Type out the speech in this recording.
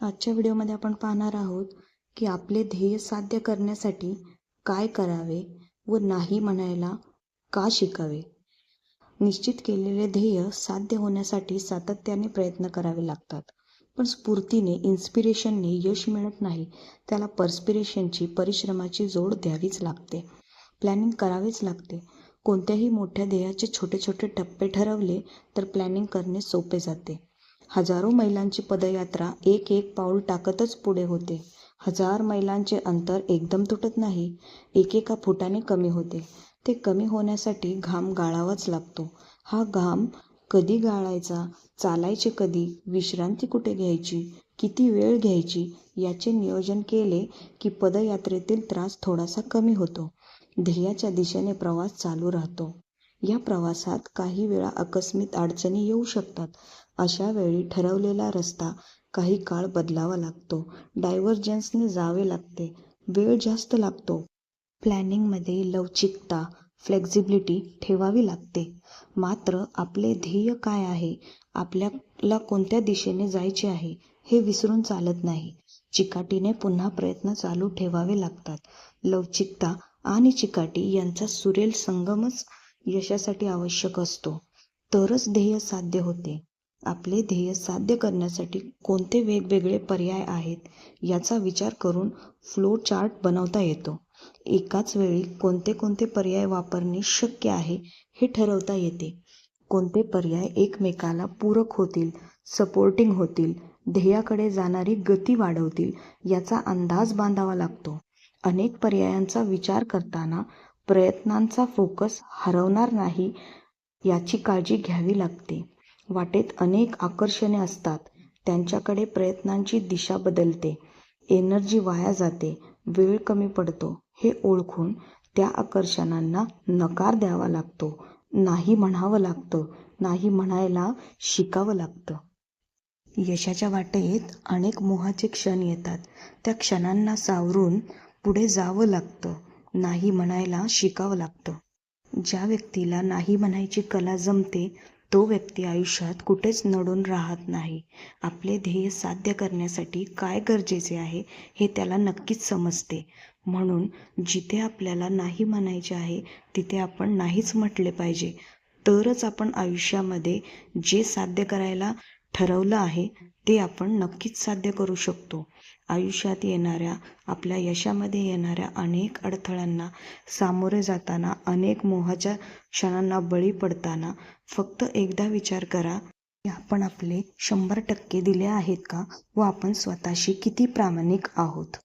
आजच्या व्हिडिओमध्ये आपण पाहणार आहोत की आपले ध्येय साध्य करण्यासाठी काय करावे व नाही म्हणायला का शिकावे? निश्चित केलेले ध्येय साध्य होण्यासाठी सातत्याने प्रयत्न करावे लागतात पण स्फूर्तीने इन्स्पिरेशनने यश मिळत नाही त्याला पर्स्पिरेशनची परिश्रमाची जोड द्यावीच लागते. प्लॅनिंग करावेच लागते. कोणत्याही मोठ्या ध्येयाचे छोटे छोटे टप्पे ठरवले तर प्लॅनिंग करणे सोपे जाते. हजारो मैलांची पदयात्रा एक एक पाऊल टाकतच पुढे होते. हजार मैलांचे अंतर एकदम तुटत नाही. एकेका फुटाने कमी होते. ते कमी होण्यासाठी घाम गाळावाच लागतो. हा घाम कधी गाळायचा? चालायचे कधी? विश्रांती कुठे घ्यायची? किती वेळ घ्यायची? याचे नियोजन केले की पदयात्रेतील त्रास थोडासा कमी होतो. ध्येयाच्या दिशेने प्रवास चालू राहतो. या प्रवासात काही वेळा आकस्मिक अडचणी येऊ शकतात. अशा वेळी ठरवलेला रस्ता काही काळ बदलावा लागतो. डायव्हर्जन्सने जावे लागते. वेळ जास्त लागतो. प्लॅनिंगमध्ये लवचिकता फ्लेक्झिबिलिटी ठेवावी लागते. मात्र आपले ध्येय काय आहे? आपल्याला कोणत्या दिशेने जायचे आहे हे विसरून चालत नाही. चिकाटीने पुन्हा प्रयत्न चालू ठेवावे लागतात. लवचिकता आणि चिकाटी यांचा सुरेल संगमच यशासाठी आवश्यक असतो. तरच ध्येय साध्य होते. आपले ध्येय साध्य करण्यासाठी कोणते वेगवेगळे पर्याय आहेत याचा विचार करून फ्लो चार्ट बनवता येतो. एकाच वेळी कोणते कोणते पर्याय वापरणे शक्य आहे हे ठरवता येते. कोणते पर्याय एकमेकाला पूरक होतील सपोर्टिंग होतील ध्येयाकडे जाणारी गती वाढवतील याचा अंदाज बांधावा लागतो. अनेक पर्यायांचा विचार करताना प्रयत्नांचा फोकस हरवणार नाही याची काळजी घ्यावी लागते. वाटेत अनेक आकर्षणे असतात. त्यांच्याकडे प्रयत्नांची दिशा बदलते. एनर्जी वाया जाते. वेळ कमी पडतो. हे ओळखून त्या आकर्षणांना नकार द्यावा लागतो. नाही म्हणावं लागतं. नाही म्हणायला शिकावं लागतं. यशाच्या वाटेत अनेक मोहाचे क्षण येतात. त्या क्षणांना सावरून पुढे जावं लागतं. नाही म्हणायला शिकावं लागतं. ज्या व्यक्तीला नाही म्हणायची कला जमते तो व्यक्ती आयुष्यात कुठेच नडून राहत नाही. आपले ध्येय साध्य करण्यासाठी काय गरजेचे आहे हे त्याला नक्कीच समजते. म्हणून जिथे आपल्याला नाही म्हणायचे आहे तिथे आपण नाहीच म्हटले पाहिजे. तरच आपण आयुष्यामध्ये जे साध्य करायला ठरवलं आहे ते आपण नक्कीच साध्य करू शकतो. आयुष्यात येणाऱ्या आपल्या यशामध्ये येणाऱ्या अनेक अडथळ्यांना सामोरे जाताना अनेक मोहाच्या क्षणांना बळी पडताना फक्त एकदा विचार करा की आपण आपले शंभर टक्के दिले आहेत का व आपण स्वतःशी किती प्रामाणिक आहोत?